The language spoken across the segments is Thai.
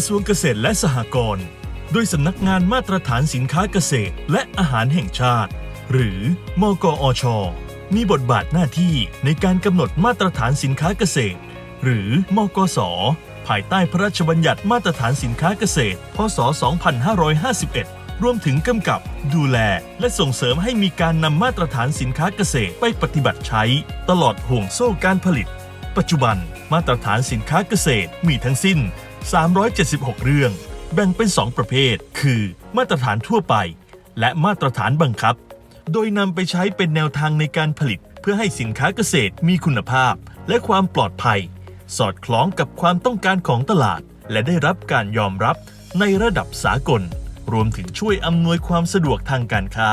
กระทรวงเกษตรและสหกรณ์โดยสำนักงานมาตรฐานสินค้าเกษตรและอาหารแห่งชาติ หรือมกอช มีบทบาทหน้าที่ในการกำหนดมาตรฐานสินค้าเกษตร หรือมกส ภายใต้พระราชบัญญัติมาตรฐานสินค้าเกษตร พศ 2551 รวมถึงกำกับ ดูแล และส่งเสริมให้มีการนำมาตรฐานสินค้าเกษตรไปปฏิบัติใช้ ตลอดห่วงโซ่การผลิต ปัจจุบัน มาตรฐานสินค้าเกษตรมีทั้งสิ้น 376 เรื่อง แบ่งเป็น 2 ประเภท คือมาตรฐานทั่วไป และมาตรฐานบังคับ โดยนำไปใช้เป็นแนวทางในการผลิต เพื่อให้สินค้าเกษตรมีคุณภาพ และความปลอดภัย สอดคล้องกับความต้องการของตลาด และได้รับการยอมรับในระดับสากล รวมถึงช่วยอำนวยความสะดวกทางการค้า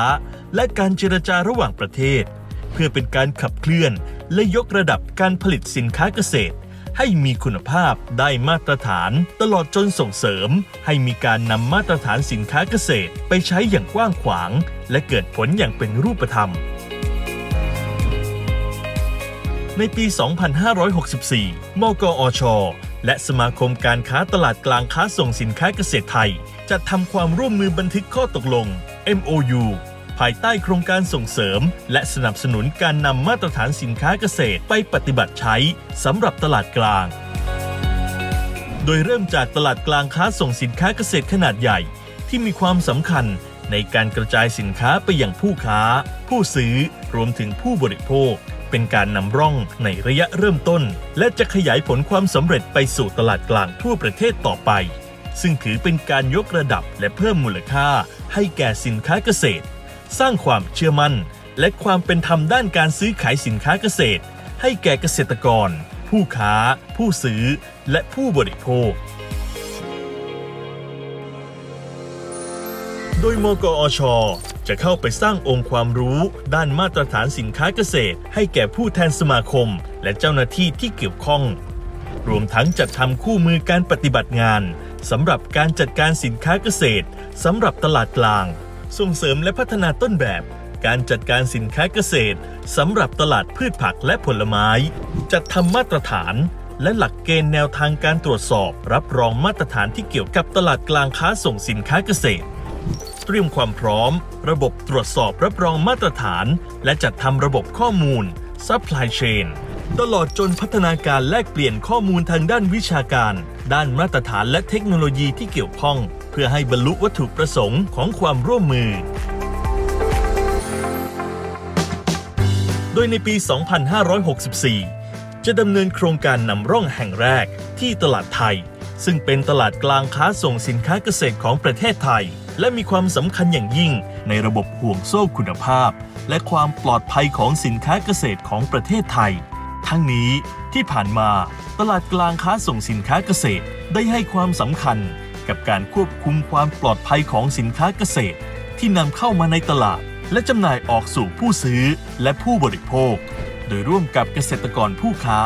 และการเจรจาระหว่างประเทศ เพื่อเป็นการขับเคลื่อน และยกระดับการผลิตสินค้าเกษตร ให้มีคุณภาพได้มาตรฐาน ตลอดจนส่งเสริม ให้มีการนำมาตรฐานสินค้าเกษตร ไปใช้อย่างกว้างขวาง และเกิดผลอย่างเป็นรูปธรรม ในปี 2564 มกอช และสมาคมการค้าตลาดกลางค้าส่งสินค้าเกษตรไทยจัดทำความร่วมมือบันทึกข้อตกลง MOU ภายใต้โครงการส่งเสริม และสนับสนุนการนำมาตรฐานสินค้าเกษตรไปปฏิบัติใช้สำหรับตลาดกลาง โดยเริ่มจากตลาดกลางค้าส่งสินค้าเกษตรขนาดใหญ่ ที่มีความสำคัญในการกระจายสินค้าไปยังผู้ค้า ผู้ซื้อรวมถึงผู้บริโภค เป็นการนำร่องในระยะเริ่มต้น และจะขยายผลความสำเร็จไปสู่ตลาดกลางทั่วประเทศต่อไป ซึ่งถือเป็นการยกระดับและเพิ่มมูลค่าให้แก่สินค้าเกษตร สร้างความเชื่อมั่น และความเป็นธรรมด้านการซื้อขายสินค้าเกษตร ให้แก่เกษตรกร ผู้ค้า ผู้ซื้อ และผู้บริโภค โดยมกอชจะเข้าไปสร้างองค์ความรู้ ด้านมาตรฐานสินค้าเกษตร ให้แก่ผู้แทนสมาคม และเจ้าหน้าที่ที่เกี่ยวข้อง รวมทั้งจัดทำคู่มือการปฏิบัติงานสำหรับการจัดการสินค้าเกษตรสำหรับตลาดกลาง ส่งเสริมและพัฒนาต้นแบบ การจัดการสินค้าเกษตรสำหรับตลาดพืชผักและผลไม้ จัดทำมาตรฐานและหลักเกณฑ์แนวทางการตรวจสอบ รับรองมาตรฐานที่เกี่ยวกับตลาดกลางค้าส่งสินค้าเกษตร เตรียมความพร้อม ระบบตรวจสอบรับรองมาตรฐาน และจัดทำระบบข้อมูล Supply Chain ตลอดจนพัฒนาการแลกเปลี่ยนข้อมูลทางด้านวิชาการ ด้านมาตรฐานและเทคโนโลยีที่เกี่ยวข้อง พื่อให้บรรลุวัตถุประสงค์ของความร่วมมือ โดยในปี 2564 จะดำเนินโครงการนำร่องแห่งแรกที่ตลาดไทย ซึ่งเป็นตลาดกลางค้าส่งสินค้าเกษตรของประเทศไทย และมีความสำคัญอย่างยิ่งในระบบห่วงโซ่คุณภาพ และความปลอดภัยของสินค้าเกษตรของประเทศไทย ทั้งนี้ที่ผ่านมาตลาดกลางค้าส่งสินค้าเกษตรได้ให้ความสำคัญ กับการควบคุมความปลอดภัยของสินค้าเกษตร ที่นำเข้ามาในตลาด และจำหน่ายออกสู่ผู้ซื้อและผู้บริโภค โดยร่วมกับเกษตรกรผู้ค้า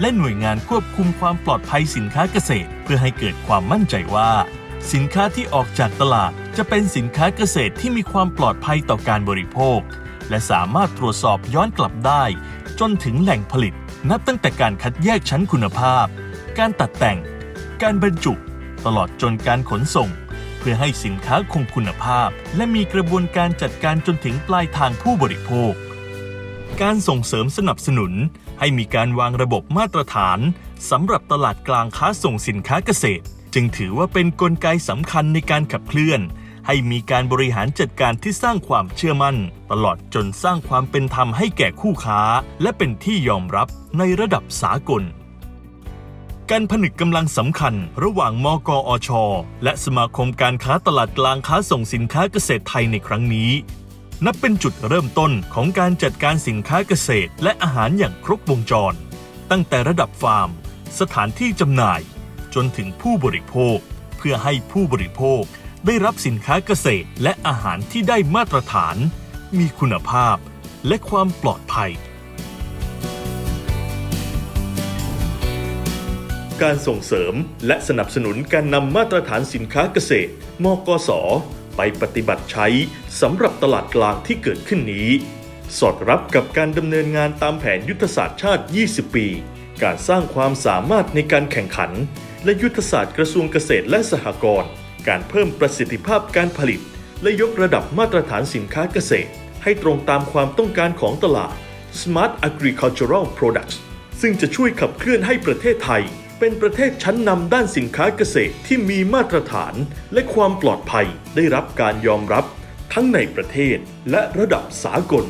และหน่วยงานควบคุมความปลอดภัยสินค้าเกษตร เพื่อให้เกิดความมั่นใจว่า สินค้าที่ออกจากตลาด จะเป็นสินค้าเกษตรที่มีความปลอดภัยต่อการบริโภค และสามารถตรวจสอบย้อนกลับได้ จนถึงแหล่งผลิต นับตั้งแต่การคัดแยกชั้นคุณภาพ การตัดแต่ง การบรรจุ ตลอดจนการขนส่ง เพื่อให้สินค้าคงคุณภาพ และมีกระบวนการจัดการจนถึงปลายทางผู้บริโภค การส่งเสริมสนับสนุน ให้มีการวางระบบมาตรฐานสำหรับตลาดกลางค้าส่งสินค้าเกษตร จึงถือว่าเป็นนกลไกสำคัญในการขับเคลื่อน ให้มีการบริหารจัดการที่สร้างความเชื่อมั่น ตลอดจนสร้างความเป็นธรรมให้แก่คู่ค้า และเป็นที่ยอมรับในระดับสากล การผนึกกำลังสำคัญ ระหว่างมกอช และสมาคมการค้าตลาดกลางค้าส่งสินค้าเกษตรไทยในครั้งนี้ นับเป็นจุดเริ่มต้นของการจัดการสินค้าเกษตร และอาหารอย่างครบวงจร ตั้งแต่ระดับฟาร์ม สถานที่จำหน่าย จนถึงผู้บริโภค เพื่อให้ผู้บริโภคได้รับสินค้าเกษตรและอาหารที่ได้มาตรฐาน มีคุณภาพ และความปลอดภัย การส่งเสริม และสนับสนุนการนำมาตรฐานสินค้าเกษตร มกส ไปปฏิบัติใช้สำหรับตลาดกลางที่เกิดขึ้นนี้ สอดรับกับการดำเนินงานตามแผนยุทธศาสตร์ชาติ 20 ปี การสร้างความสามารถในการแข่งขัน และยุทธศาสตร์กระทรวงเกษตรและสหกรณ์การเพิ่มประสิทธิภาพการผลิต และยกระดับมาตรฐานสินค้าเกษตร ให้ตรงตามความต้องการของตลาด Smart Agricultural Products ซึ่งจะช่วยขับเคลื่อนให้ประเทศไทย เป็นประเทศชั้นนำด้านสินค้าเกษตรที่มีมาตรฐานและความปลอดภัยได้รับการยอมรับทั้งในประเทศและระดับสากล